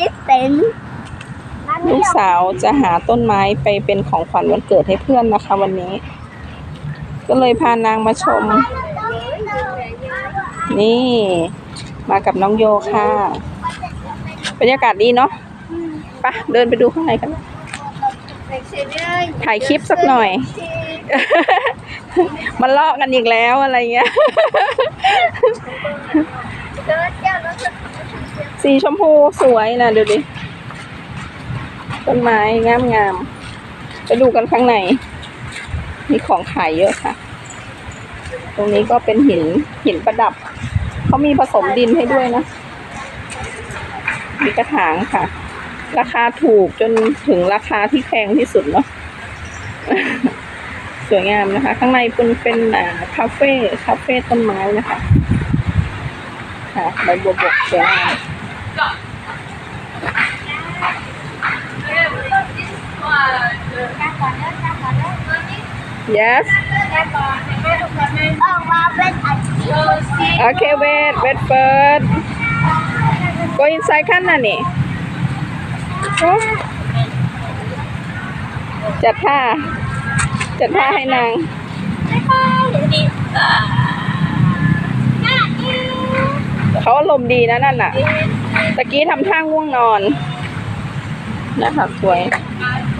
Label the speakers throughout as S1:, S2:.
S1: จิตเป็น
S2: ลูกสาวจะหาต้นไม้ไปเป็นของขวัญวันเกิดให้เพื่อนนะคะ วันนี้ ก็เลยพานางมาชม นี่ มากับน้องโยค่ะ บรรยากาศดีเนาะไปะเดินไปดูข้างในกันถ่ายคลิปสักหน่อยมาลอกกันอีกแล้วอะไรเงี้ย สีชมพูสวยนะดูดิ ต้นไม้งามงามๆไปดูกันข้างใน มีของขายเยอะค่ะ ตรงนี้ก็เป็นหินหินประดับ เขามีผสมดินให้ด้วยนะ มีกระถางค่ะ ราคาถูกจนถึงราคาที่แพงที่สุดเนาะสวยงามนะคะ ข้างในเป็นเป็นอ่าคาเฟ่คาเฟ่ต้นไม้นะคะค่ะใบบัวบกสวยงาม yes okay wait wait first go inside ขั้นน่ะนี่จัดท่า จัดท่าให้นางเขาอารมณ์ดีนะนั่นน่ะ ตะกี้ทำท่าง่วงนอน นะคะสวยเพชรตัสอิตตี้ปุย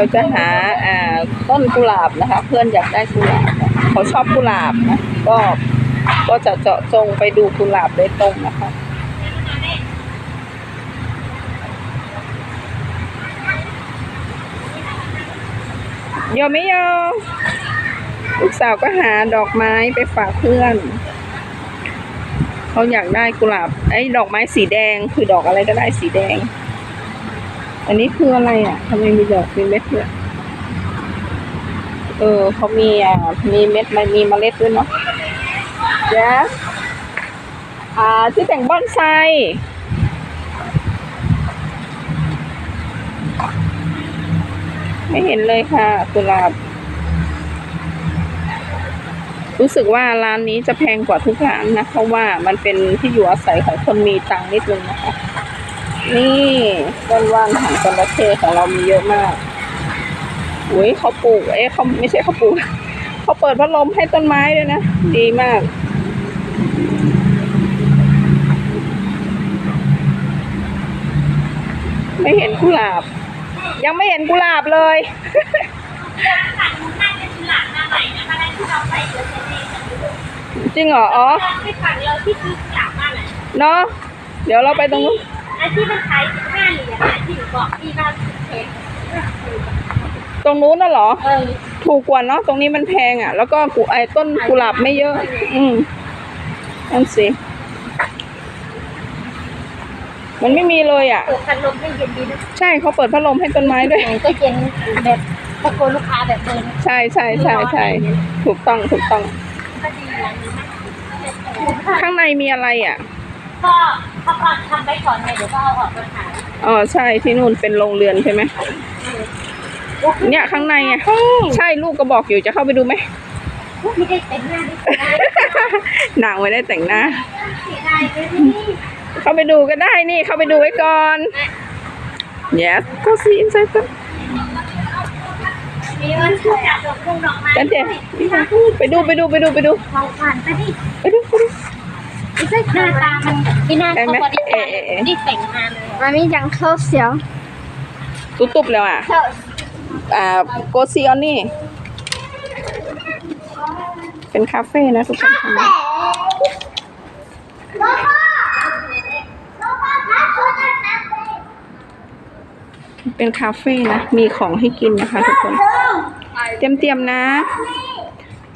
S2: เราจะหาอ่าต้นกุหลาบนะคะ เพื่อนอยากได้กุหลาบเขาชอบกุหลาบนะก็ก็จะเจาะจงไปดูกุหลาบโดยตรงนะคะโยไม่โยลูกสาวก็หาดอกไม้ไปฝากเพื่อนเขาอยากได้กุหลาบไอ้ดอกไม้สีแดงคือดอกอะไรก็ได้สีแดง อันนี้คืออะไรอะทำไมมีดอกมีเม็ดด้วยเออเขามีอ่ามีเม็ดมันมีเมล็ดด้วยเนาะ yes อ่าที่แต่งบอนไซไม่เห็นเลยค่ะกุหลาบ รู้สึกว่าร้านนี้จะแพงกว่าทุกร้านนะ เพราะว่ามันเป็นที่อยู่อาศัยของคนมีตังนิดนึงนะคะ นี่ต้นว่านหางจระเข้ของเรามีเยอะมาก อุ้ยเขาปลูก เอ๊ะเขาไม่ใช่เขาปลูก เขาเปิดพัดลมให้ต้นไม้ด้วยนะ ดีมาก ไม่เห็นกุหลาบ ยังไม่เห็นกุหลาบเลยจริงเหรอ อ๋อ
S1: ไม่ฝันเราที่ซื้อหลังมาไหน
S2: เนาะเดี๋ยวเราไปตรงนู้น
S1: ไอ้ที่มันขายสิบห้าเหรียญอะที่หนูบอกพี่ว่าเห็น
S2: ตรงนู้นน่ะเหรอ
S1: เออ
S2: ถูกกว่าเนาะตรงนี้มันแพงอะ แล้วก็กุไอ้ต้นกุหลาบไม่เยอะ อืมนั่นสิ มันไม่มีเลยอะ
S1: เปิดพัดลมให้เย็นดีนะ
S2: ใช่เขาเปิดพัดลมให้ต้นไม้ด้วย
S1: ก็เย็นแบบตะโกนลูกค้าแบบเดิน
S2: ใช่ใช่ใช่ใช่ถูกต้องถูกต้อง
S1: ก็ดีอย่างนี้นะ
S2: ข้างในมีอะไรอะ
S1: ก็เขาก่อนทำไปก่อนไงเดี๋ยวก็เอาออกมาขาย
S2: อ๋อใช่ที่นู่นเป็นโรงเรือนใช่ไหมเนี่ยข้างในอะใช่ลูกก็บอกอยู่จะเข้าไปดูไหม
S1: ไม่ได้เป็นหน้าได้เสียดาย
S2: นางไม่ได้แต่งหน้า
S1: เสียดายเลยที่นี่
S2: เข้าไปดูก็ได้นี่ เข้าไปดูไว้ก่อน yes ก็ซีอินไซต์กัน
S1: มีวันเกิดดอกพุงดอกไม้
S2: กันเจไปดูไปดูไปดูไปดู
S1: ของขวัญไปดิ
S2: ไปดูไปดู
S1: หน้าตามันที่หน้า
S2: ได้ไหม
S1: เขาพอดี
S2: เอ๊ะเอ๊ะเอ๊ะ
S1: นี่แต่งมาเลย
S3: มันมีจังเข้าเสียว
S2: ตุ๊บตุ๊บแล้วอะ
S1: เข้า
S2: อ่าโกซีออนนี่ เป็นคาเฟ่นะทุกคนทำนะเป็นคาเฟ่นะ มีของให้กินนะคะทุกคนเตรียมเตรียมๆนะ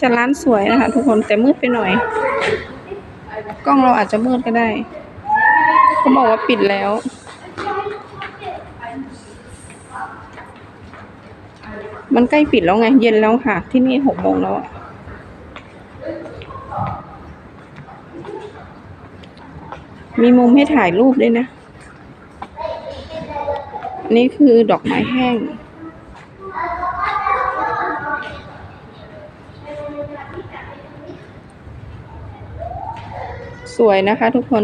S2: จะร้านสวยนะคะทุกคนแต่มืดไปหน่อย กล้องเราอาจจะมืดก็ได้เขาบอกว่าปิดแล้ว มันใกล้ปิดแล้วไง เย็นแล้วค่ะ ที่นี่หกโมงแล้วมีมุมให้ถ่ายรูปด้วยนะ นี่คือดอกไม้แห้ง สวยนะคะทุกคน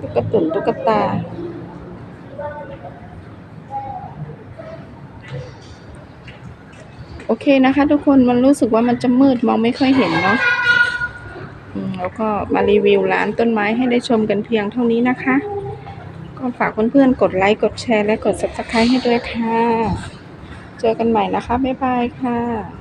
S2: ตุ๊กตุนตุ๊กตา โอเคนะคะ ทุกคนมันรู้สึกว่ามันจะมืดมองไม่ค่อยเห็นเนาะแล้วก็มารีวิวร้านต้นไม้ให้ได้ชมกันเพียงเท่านี้นะคะ ก็ฝากเพื่อนๆกดไลค์ กดแชร์และกด subscribe ให้ด้วยค่ะ เจอกันใหม่นะคะ บ๊ายบายค่ะ